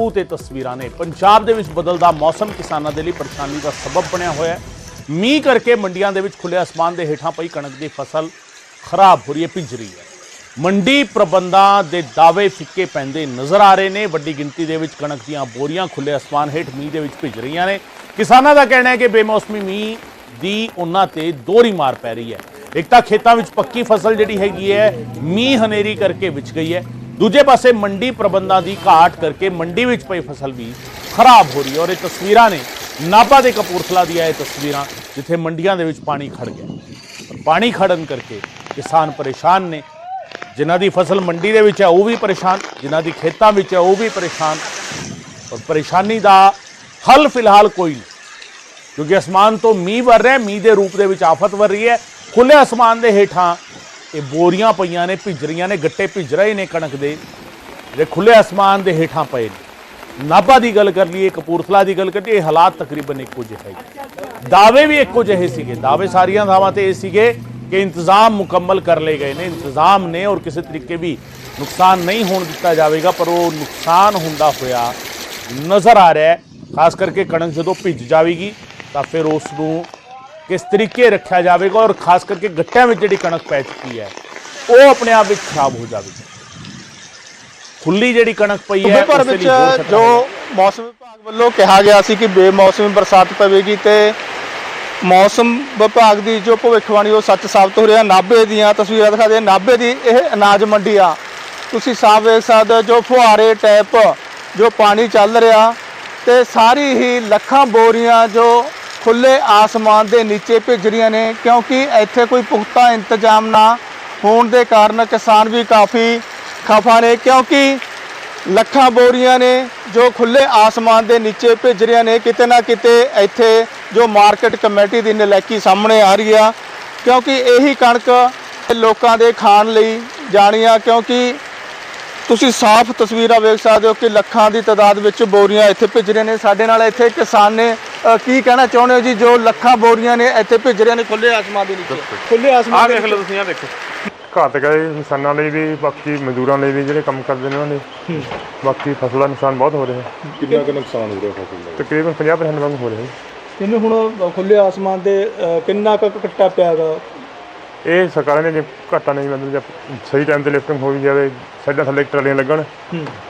ਤਾਬੂਤ ਇਹ ਤਸਵੀਰਾਂ ਨੇ। ਪੰਜਾਬ ਦੇ ਵਿੱਚ ਬਦਲਦਾ ਮੌਸਮ ਕਿਸਾਨਾਂ ਦੇ ਲਈ ਪਰੇਸ਼ਾਨੀ ਦਾ ਸਬਬ ਬਣਿਆ ਹੋਇਆ ਹੈ। ਮੀਂਹ ਕਰਕੇ ਮੰਡੀਆਂ ਦੇ ਵਿੱਚ ਖੁੱਲੇ ਅਸਮਾਨ ਦੇ ਹੇਠਾਂ ਪਈ ਕਣਕ ਦੀ ਫਸਲ ਖਰਾਬ ਹੋ ਰਹੀ ਹੈ, ਭਿੱਜ ਰਹੀ ਹੈ। ਮੰਡੀ ਪ੍ਰਬੰਧਾਂ ਦੇ ਦਾਅਵੇ ਫਿੱਕੇ ਪੈਂਦੇ ਨਜ਼ਰ ਆ ਰਹੇ ਨੇ। ਵੱਡੀ ਗਿਣਤੀ ਦੇ ਵਿੱਚ ਕਣਕ ਦੀਆਂ ਬੋਰੀਆਂ ਖੁੱਲੇ ਅਸਮਾਨ ਹੇਠ ਮੀਂਹ ਦੇ ਵਿੱਚ ਭਿੱਜ ਰਹੀਆਂ ਨੇ। ਕਿਸਾਨਾਂ ਦਾ ਕਹਿਣਾ ਹੈ ਕਿ ਬੇਮੌਸਮੀ ਮੀਂਹ ਦੀ ਉਹਨਾਂ ਤੇ ਦੋਹਰੀ ਮਾਰ ਪੈ ਰਹੀ ਹੈ। ਇੱਕ ਤਾਂ ਖੇਤਾਂ ਵਿੱਚ ਪੱਕੀ ਫਸਲ ਜਿਹੜੀ ਹੈਗੀ ਹੈ, ਮੀਂਹ ਹਨੇਰੀ ਕਰਕੇ ਵਿਛ ਗਈ ਹੈ। ਦੂਜੇ ਪਾਸੇ ਮੰਡੀ ਪ੍ਰਬੰਧਾਂ ਦੀ ਘਾਟ ਕਰਕੇ ਮੰਡੀ ਵਿੱਚ ਪਈ ਫਸਲ ਵੀ ਖਰਾਬ ਹੋ ਰਹੀ ਹੈ ਔਰ ਇਹ ਤਸਵੀਰਾਂ ਨੇ ਨਾਭਾ ਦੇ ਕਪੂਰਥਲਾ ਦੀਆਂ ਇਹ ਤਸਵੀਰਾਂ ਜਿੱਥੇ ਮੰਡੀਆਂ ਦੇ ਵਿੱਚ ਪਾਣੀ ਖੜ ਗਿਆ। ਪਾਣੀ ਖੜਨ ਕਰਕੇ ਕਿਸਾਨ ਪਰੇਸ਼ਾਨ ਨੇ। ਜਿਨ੍ਹਾਂ ਦੀ ਫਸਲ ਮੰਡੀ ਦੇ ਵਿੱਚ ਹੈ, ਉਹ ਵੀ ਪਰੇਸ਼ਾਨ। ਜਿਨ੍ਹਾਂ ਦੀ ਖੇਤਾਂ ਵਿੱਚ ਹੈ, ਉਹ ਵੀ ਪਰੇਸ਼ਾਨ। ਔਰ ਪਰੇਸ਼ਾਨੀ ਦਾ ਹੱਲ ਫਿਲਹਾਲ ਕੋਈ ਨਹੀਂ। ਕਿਉਂਕਿ ਅਸਮਾਨ ਤੋਂ ਮੀਂਹ ਵਰ ਰਿਹਾ ਮੀਂਹ ਦੇ ਰੂਪ ਦੇ ਵਿੱਚ ਆਫਤ ਵਰ ਰਹੀ ਹੈ। ਖੁੱਲੇ ਅਸਮਾਨ ਦੇ ਹੇਠਾਂ ਇਹ ਬੋਰੀਆਂ ਪਈਆਂ ਨੇ ਭਿੱਜ ਰਹੀਆਂ ਨੇ, ਗੱਟੇ ਭਿੱਜ ਰਹੇ ਨੇ ਕਣਕ ਦੇ। ਜਿਹੜੇ ਖੁੱਲੇ ਅਸਮਾਨ ਦੇ ਹੇਠਾਂ ਪਏ ਨੇ। ਨਾਭਾ ਦੀ ਗੱਲ ਕਰ ਲਈਏ, ਕਪੂਰਥਲਾ ਦੀ ਗੱਲ ਕਰੀਏ, ਇਹ ਹਾਲਾਤ ਤਕਰੀਬਨ ਇੱਕੋ ਜਿਹੇ ਹੈ ਦਾਅਵੇ ਵੀ ਇੱਕੋ ਜਿਹੇ ਸੀਗੇ। ਦਾਅਵੇ ਸਾਰੀਆਂ ਥਾਵਾਂ ਤੇ ਇਹ ਸੀਗੇ ਕਿ ਇੰਤਜ਼ਾਮ ਮੁਕੰਮਲ ਕਰ ਲਏ ਗਏ ਨੇ। ਇੰਤਜ਼ਾਮ ਨੇ ਔਰ ਕਿਸੇ ਤਰੀਕੇ ਵੀ ਨੁਕਸਾਨ ਨਹੀਂ ਹੋਣ ਦਿੱਤਾ ਜਾਵੇਗਾ, ਪਰ ਉਹ ਨੁਕਸਾਨ ਹੁੰਦਾ ਹੋਇਆ ਨਜ਼ਰ ਆ ਰਿਹਾ ਹੈ। ਖਾਸ ਕਰਕੇ ਕਣਕ ਜਦੋਂ ਭਿੱਜ ਜਾਵੇਗੀ, ਤਾਂ ਫਿਰ ਉਸ ਨੂੰ ਕਿਸ ਤਰੀਕੇ ਰੱਖਿਆ ਜਾਵੇਗਾ ਔਰ ਖਾਸ ਕਰਕੇ ਗੱਟਿਆਂ ਵਿੱਚ ਜਿਹੜੀ ਕਣਕ ਪੈ ਚੁੱਕੀ ਹੈ ਉਹ ਆਪਣੇ ਆਪ ਵਿੱਚ ਖਰਾਬ ਹੋ ਜਾਵੇਗੀ। ਖੁੱਲੀ ਜਿਹੜੀ ਕਣਕ ਪਈ ਹੈ ਉਸ ਵਿੱਚ ਜੋ। ਮੌਸਮ ਵਿਭਾਗ ਵੱਲੋਂ ਕਿਹਾ ਗਿਆ ਸੀ ਕਿ ਬੇਮੌਸਮੀ ਬਰਸਾਤ ਪਵੇਗੀ ਤੇ ਮੌਸਮ ਵਿਭਾਗ ਦੀ ਜੋ ਭਵਿੱਖਬਾਣੀ ਉਹ ਸੱਚ ਸਾਬਤ ਹੋ ਰਿਹਾ ਨਾਭੇ ਦੀਆਂ ਤਸਵੀਰਾਂ ਦਿਖਾ ਦੇ ਨਾਭੇ ਦੀ ਇਹ ਅਨਾਜ ਮੰਡੀ ਆ। ਤੁਸੀਂ ਸਾਫ਼ ਵੇਖ ਸਕਦੇ ਹੋ ਜੋ ਫੁਹਾਰੇ ਟੈਪ ਜੋ ਪਾਣੀ ਚੱਲ ਰਿਹਾ ਤੇ ਸਾਰੀ ਹੀ ਲੱਖਾਂ ਬੋਰੀਆਂ ਜੋ ਖੁੱਲੇ ਆਸਮਾਨ ਦੇ ਨੀਚੇ ਭਿੱਜ ਰਹੀਆਂ ਨੇ, ਕਿਉਂਕਿ ਇੱਥੇ ਕੋਈ ਪੁਖਤਾ ਇੰਤਜ਼ਾਮ ਨਾ ਹੋਣ ਦੇ ਕਾਰਨ ਕਿਸਾਨ ਵੀ ਕਾਫੀ ਖਫਾ ਨੇ, ਕਿਉਂਕਿ ਲੱਖਾਂ ਬੋਰੀਆਂ ਨੇ ਜੋ ਖੁੱਲੇ ਆਸਮਾਨ ਦੇ ਨੀਚੇ ਭਿੱਜ ਰਹੀਆਂ ਨੇ, ਕਿਤੇ ਨਾ ਕਿਤੇ ਇੱਥੇ ਜੋ ਮਾਰਕੀਟ ਕਮੇਟੀ ਦੀ ਨਲੈਕੀ ਸਾਹਮਣੇ ਆ ਰਹੀ ਆ, ਕਿਉਂਕਿ ਇਹੀ ਕਣਕ ਲੋਕਾਂ ਦੇ ਖਾਣ ਲਈ ਜਾਣੀ ਆ, ਕਿਉਂਕਿ ਤੁਸੀਂ ਸਾਫ਼ ਤਸਵੀਰਾਂ ਵੇਖ ਸਕਦੇ ਹੋ ਕਿ ਲੱਖਾਂ ਦੀ ਤਾਦਾਦ ਵਿੱਚ ਬੋਰੀਆਂ ਇੱਥੇ ਭਿੱਜ ਰਹੀਆਂ ਨੇ, ਸਾਡੇ ਨਾਲ ਇੱਥੇ ਕਿਸਾਨ ਨੇ ਕੀ ਕਹਿਣਾ ਚਾਹੁੰਦੇ ਹੋ ਜੀ? ਜੋ ਲੱਖਾਂ ਬੋਰੀਆਂ ਨੇ ਇੱਥੇ ਭਿੱਜ ਰਹੀਆਂ ਨੇ ਖੁੱਲੇ ਆਸਮਾਨ ਦੇ ਨੀਚੇ। ਖੁੱਲੇ ਆਸਮਾਨ ਦੇ ਨੀਚੇ। ਤੁਸੀਂ ਆ ਦੇਖੋ। ਘਾਤਕ ਹੈ ਇਨਸਾਨਾਂ ਲਈ ਵੀ ਬਾਕੀ ਮਜ਼ਦੂਰਾਂ ਲਈ ਵੀ ਜਿਹੜੇ ਕੰਮ ਕਰਦੇ ਨੇ ਉਹਨਾਂ ਲਈ। ਬਾਕੀ ਫਸਲਾਂ ਦਾ ਨੁਕਸਾਨ ਬਹੁਤ ਹੋ ਰਿਹਾ। ਹੈ ਕਿੰਨਾ ਕੁ ਨੁਕਸਾਨ ਹੋ ਰਿਹਾ ਫਸਲ ਦਾ? ਤਕਰੀਬਨ 50% ਵਾਂਗ ਹੋ ਰਿਹਾ। ਹੈ ਜਿਵੇਂ ਹੁਣ ਖੁੱਲੇ ਆਸਮਾਨ ਦੇ ਕਿੰਨਾ ਕੁ ਕੱਟਾ ਪਿਆ ਗਾ ਇਹ ਸਰਕਾਰਾਂ ਨੇ ਜੇ ਘਾਟਾ ਨਹੀਂ ਮਤਲਬ ਜੇ ਸਹੀ ਟਾਈਮ ਤੇ ਲਿਫਟਿੰਗ ਹੋ ਵੀ ਜਾਵੇ ਸਾਡਾ ਥੱਲੇ ਟਰਾਲੀਆਂ ਲੱਗਣ।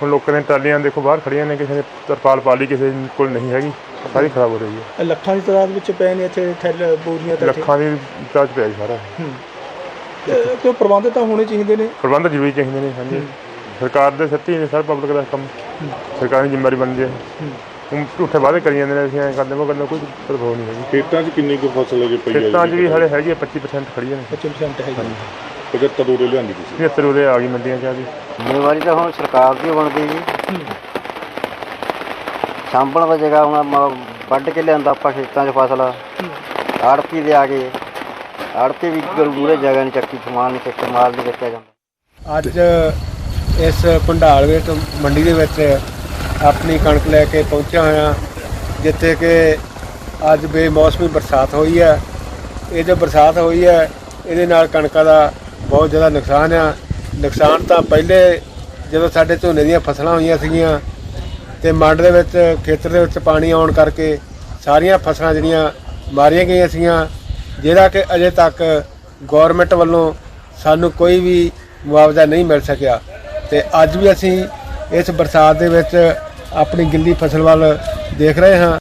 ਹੁਣ ਲੋਕਾਂ ਨੇ ਟਰਾਲੀਆਂ ਦੇਖੋ ਬਾਹਰ ਖੜੀਆਂ ਨੇ ਕਿਸੇ ਨੇ ਤਰਪਾਲ ਪਾ ਲਈ ਕਿਸੇ ਕੋਲ ਨਹੀਂ ਹੈਗੀ। ਸਾਰੀ ਖਰਾਬ ਹੋ ਰਹੀ ਹੈ। ਇਹ ਲੱਖਾਂ ਦੀ ਤਾਦਾਦ ਵਿੱਚ ਪਏ ਨੇ ਇੱਥੇ ਥੈਲੇ ਬੋਰੀਆਂ ਤੇ ਲੱਖਾਂ ਦੀ ਤਾਜ ਪਿਆ ਜੀ ਸਾਰਾ। ਕਿਉਂ ਪ੍ਰਬੰਧ ਤਾਂ ਹੋਣੇ ਚਾਹੀਦੇ ਨੇ? ਪ੍ਰਬੰਧ ਜ਼ਰੂਰੀ ਚਾਹੀਦੇ ਨੇ ਹਾਂਜੀ। ਸਰਕਾਰ ਦੇ ਸੱਤੀ ਨੇ ਸਰ ਪਬਲਿਕ ਦਾ ਕੰਮ। ਸਰਕਾਰ ਦੀ ਜ਼ਿੰਮੇਵਾਰੀ ਬਣਦੀ ਹੈ। ਹੁਣ ਝੂਠੇ ਵਾਅਦੇ ਕਰੀ ਜਾਂਦੇ ਨੇ ਅਸੀਂ ਐਂ ਕਰਦੇ ਉਹ ਕਰਦੇ ਕੋਈ ਪ੍ਰਭਾਵ ਨਹੀਂ ਹੈਗੀ। ਖੇਤਾਂ 'ਚ ਕਿੰਨੀ ਕੁ ਫਸਲ ਅਜੇ ਪਈ ਹੈ ਖੇਤਾਂ 'ਚ ਵੀ ਹਲੇ ਹੈਗੀ ਹੈ 25% ਖੜੀ ਨੇ। 25% ਹੈਗੀ 75 ਉਰੇ ਲਿਆਂਦੀ ਤੁਸੀਂ? 75 ਉਰੇ ਆ ਗਈ ਮੰਡੀਆਂ 'ਚ ਆ ਜੀ ਜ਼ਿੰਮੇਵਾਰੀ ਤਾਂ ਹੁਣ ਸਰਕਾਰ ਦੀ ਬਣਦੀ ਜੀ। ਸਾਂਭਣ ਦਾ ਜਗ੍ਹਾ ਹੁਣ ਮ- ਵੱਢ ਕੇ ਲਿਆਂਦਾ ਆਪਾਂ ਖੇਤਾਂ 'ਚ ਫਸਲ। ਆੜਤੀ ਦੇ ਆ ਗਏ। ਆੜਤੀ ਵੀ ਗਰੂਰੇ ਜਗ੍ਹਾ ਨਹੀਂ ਚੱਕੀ, ਸਮਾਨ ਨਹੀਂ ਚੱਕੀ ਮਾਲ ਨਹੀਂ ਚੱਕਿਆ ਜਾਂਦਾ। ਅੱਜ ਇਸ ਭੰਡਾਲ ਵਿੱਚ, ਮੰਡੀ ਦੇ ਵਿੱਚ ਆਪਣੀ ਕਣਕ ਲੈ ਕੇ ਪਹੁੰਚਿਆ ਹੋਇਆ। ਜਿੱਥੇ ਕਿ ਅੱਜ ਬੇਮੌਸਮੀ ਬਰਸਾਤ ਹੋਈ ਹੈ। ਇਹ ਜੋ ਬਰਸਾਤ ਹੋਈ ਹੈ, ਇਹਦੇ ਨਾਲ ਕਣਕਾਂ ਦਾ ਬਹੁਤ ਜ਼ਿਆਦਾ ਨੁਕਸਾਨ ਆ। ਨੁਕਸਾਨ ਤਾਂ ਪਹਿਲੇ ਜਦੋਂ ਸਾਡੇ ਝੋਨੇ ਦੀਆਂ ਫਸਲਾਂ ਹੋਈਆਂ ਸੀਗੀਆਂ ਤੇ ਮੰਡ ਦੇ ਵਿੱਚ, ਖੇਤਰ ਦੇ ਵਿੱਚ ਪਾਣੀ ਆਉਣ ਕਰਕੇ ਸਾਰੀਆਂ ਫਸਲਾਂ ਜਿਹੜੀਆਂ ਮਾਰੀਆਂ ਗਈਆਂ ਸੀਗੀਆਂ, ਜਿਹੜਾ ਕਿ ਅਜੇ ਤੱਕ ਗਵਰਨਮੈਂਟ ਵੱਲੋਂ ਸਾਨੂੰ ਕੋਈ ਵੀ ਮੁਆਵਜ਼ਾ ਨਹੀਂ ਮਿਲ ਸਕਿਆ। ਤੇ ਅੱਜ ਵੀ ਅਸੀਂ ਇਸ ਬਰਸਾਤ ਦੇ ਵਿੱਚ ਆਪਣੀ ਗਿੱਲੀ ਫਸਲ ਵੱਲ ਦੇਖ ਰਹੇ ਹਾਂ।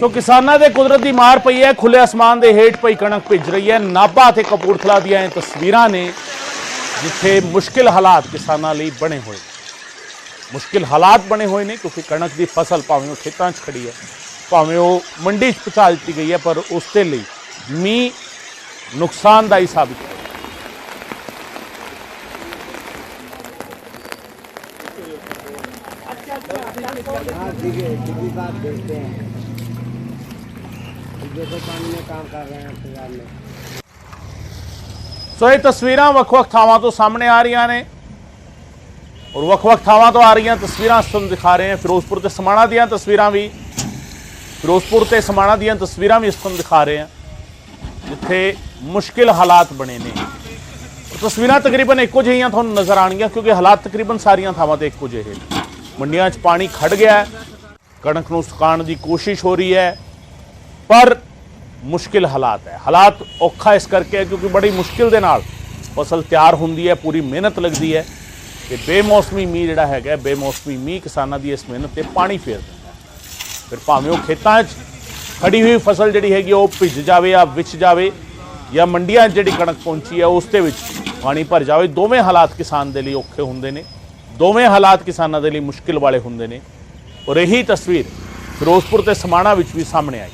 ਸੋ ਕਿਸਾਨਾਂ ਦੇ ਕੁਦਰਤ ਦੀ ਮਾਰ ਪਈ ਹੈ ਖੁੱਲੇ ਅਸਮਾਨ ਦੇ ਹੇਠ ਪਈ ਕਣਕ ਭਿੱਜ ਰਹੀ ਹੈ। ਨਾਭਾ ਤੇ ਕਪੂਰਥਲਾ ਦੀਆਂ ਇਹ ਤਸਵੀਰਾਂ ਨੇ ਜਿੱਥੇ ਮੁਸ਼ਕਿਲ ਹਾਲਾਤ ਕਿਸਾਨਾਂ ਲਈ ਬਣੇ ਹੋਏ ਮੁਸ਼ਕਿਲ ਹਾਲਾਤ ਬਣੇ ਹੋਏ ਨੇ ਕਿਉਂਕਿ ਕਣਕ ਦੀ ਫਸਲ ਭਾਵੇਂ ਉਹ ਖੇਤਾਂ 'ਚ ਖੜੀ ਹੈ ਭਾਵੇਂ ਉਹ ਮੰਡੀ 'ਚ ਪਹੁੰਚਾ ਦਿੱਤੀ ਗਈ ਹੈ ਪਰ ਉਸ ਦੇ ਲਈ ਮੀਂਹ ਨੁਕਸਾਨਦਾਈ ਸਾਬਿਤ ਹੋਇਆ ਸੋ ਇਹ ਤਸਵੀਰਾਂ ਵੱਖ-ਵੱਖ ਥਾਵਾਂ ਤੋਂ ਸਾਹਮਣੇ ਆ ਰਹੀਆਂ ਨੇ ਔਰ ਵੱਖ-ਵੱਖ ਥਾਵਾਂ ਤੋਂ ਆ ਰਹੀਆਂ ਤਸਵੀਰਾਂ ਤੁਹਾਨੂੰ ਦਿਖਾ ਰਹੇ ਹਾਂ। ਫਿਰੋਜ਼ਪੁਰ ਤੇ ਸਮਾਣਾ ਦੀਆਂ ਤਸਵੀਰਾਂ ਵੀ, ਫਿਰੋਜ਼ਪੁਰ ਤੇ ਸਮਾਣਾ ਦੀਆਂ ਤਸਵੀਰਾਂ ਵੀ ਇਸ ਤੁਹਾਨੂੰ ਦਿਖਾ ਰਹੇ ਹਾਂ, ਜਿੱਥੇ ਮੁਸ਼ਕਿਲ ਹਾਲਾਤ ਬਣੇ ਨੇ। ਤਸਵੀਰਾਂ ਤਕਰੀਬਨ ਇੱਕੋ ਜਿਹੀਆਂ ਤੁਹਾਨੂੰ ਨਜ਼ਰ ਆਣਗੀਆਂ ਕਿਉਂਕਿ ਹਾਲਾਤ ਤਕਰੀਬਨ ਸਾਰੀਆਂ ਥਾਵਾਂ ਤੇ ਇੱਕੋ ਜਿਹੇ ਨੇ। ਮੰਡੀਆਂ 'ਚ ਪਾਣੀ ਖੜ ਗਿਆ ਕਣਕ ਨੂੰ ਸੁਕਾਉਣ ਦੀ ਕੋਸ਼ਿਸ਼ ਹੋ ਰਹੀ ਹੈ, ਪਰ ਮੁਸ਼ਕਿਲ ਹਾਲਾਤ ਹੈ। ਹਾਲਾਤ ਔਖਾ ਇਸ ਕਰਕੇ ਹੈ ਕਿਉਂਕਿ ਬੜੀ ਮੁਸ਼ਕਿਲ ਦੇ ਨਾਲ ਫਸਲ ਤਿਆਰ ਹੁੰਦੀ ਹੈ, ਪੂਰੀ ਮਿਹਨਤ ਲੱਗਦੀ ਹੈ ਤੇ ਬੇਮੌਸਮੀ ਮੀਂਹ ਜਿਹੜਾ ਹੈਗਾ, ਬੇਮੌਸਮੀ ਮੀਂਹ ਕਿਸਾਨਾਂ ਦੀ ਇਸ ਮਿਹਨਤ ਤੇ ਪਾਣੀ ਫੇਰ ਦਿੰਦਾ ਫਿਰ ਭਾਵੇਂ ਉਹ ਖੇਤਾਂ 'ਚ ਖੜੀ ਹੋਈ ਫਸਲ ਜਿਹੜੀ ਹੈਗੀ ਉਹ ਭਿੱਜ ਜਾਵੇ ਜਾਂ ਵਿਛ ਜਾਵੇ ਜਾਂ ਮੰਡੀਆਂ 'ਚ ਜਿਹੜੀ ਕਣਕ ਪਹੁੰਚੀ ਹੈ ਉਸ ਦੇ ਵਿੱਚ ਪਾਣੀ ਭਰ ਜਾਵੇ, ਦੋਵੇਂ ਹਾਲਾਤ ਕਿਸਾਨ ਦੇ ਲਈ ਔਖੇ ਹੁੰਦੇ ਨੇ। ਦੋਵੇਂ ਹਾਲਾਤ ਕਿਸਾਨਾਂ ਦੇ ਲਈ ਮੁਸ਼ਕਿਲ ਵਾਲੇ ਹੁੰਦੇ ਨੇ। ਔਰ ਇਹੀ ਤਸਵੀਰ ਫਿਰੋਜ਼ਪੁਰ ਤੇ ਸਮਾਣਾ ਵਿੱਚ ਵੀ ਸਾਹਮਣੇ ਆਈ।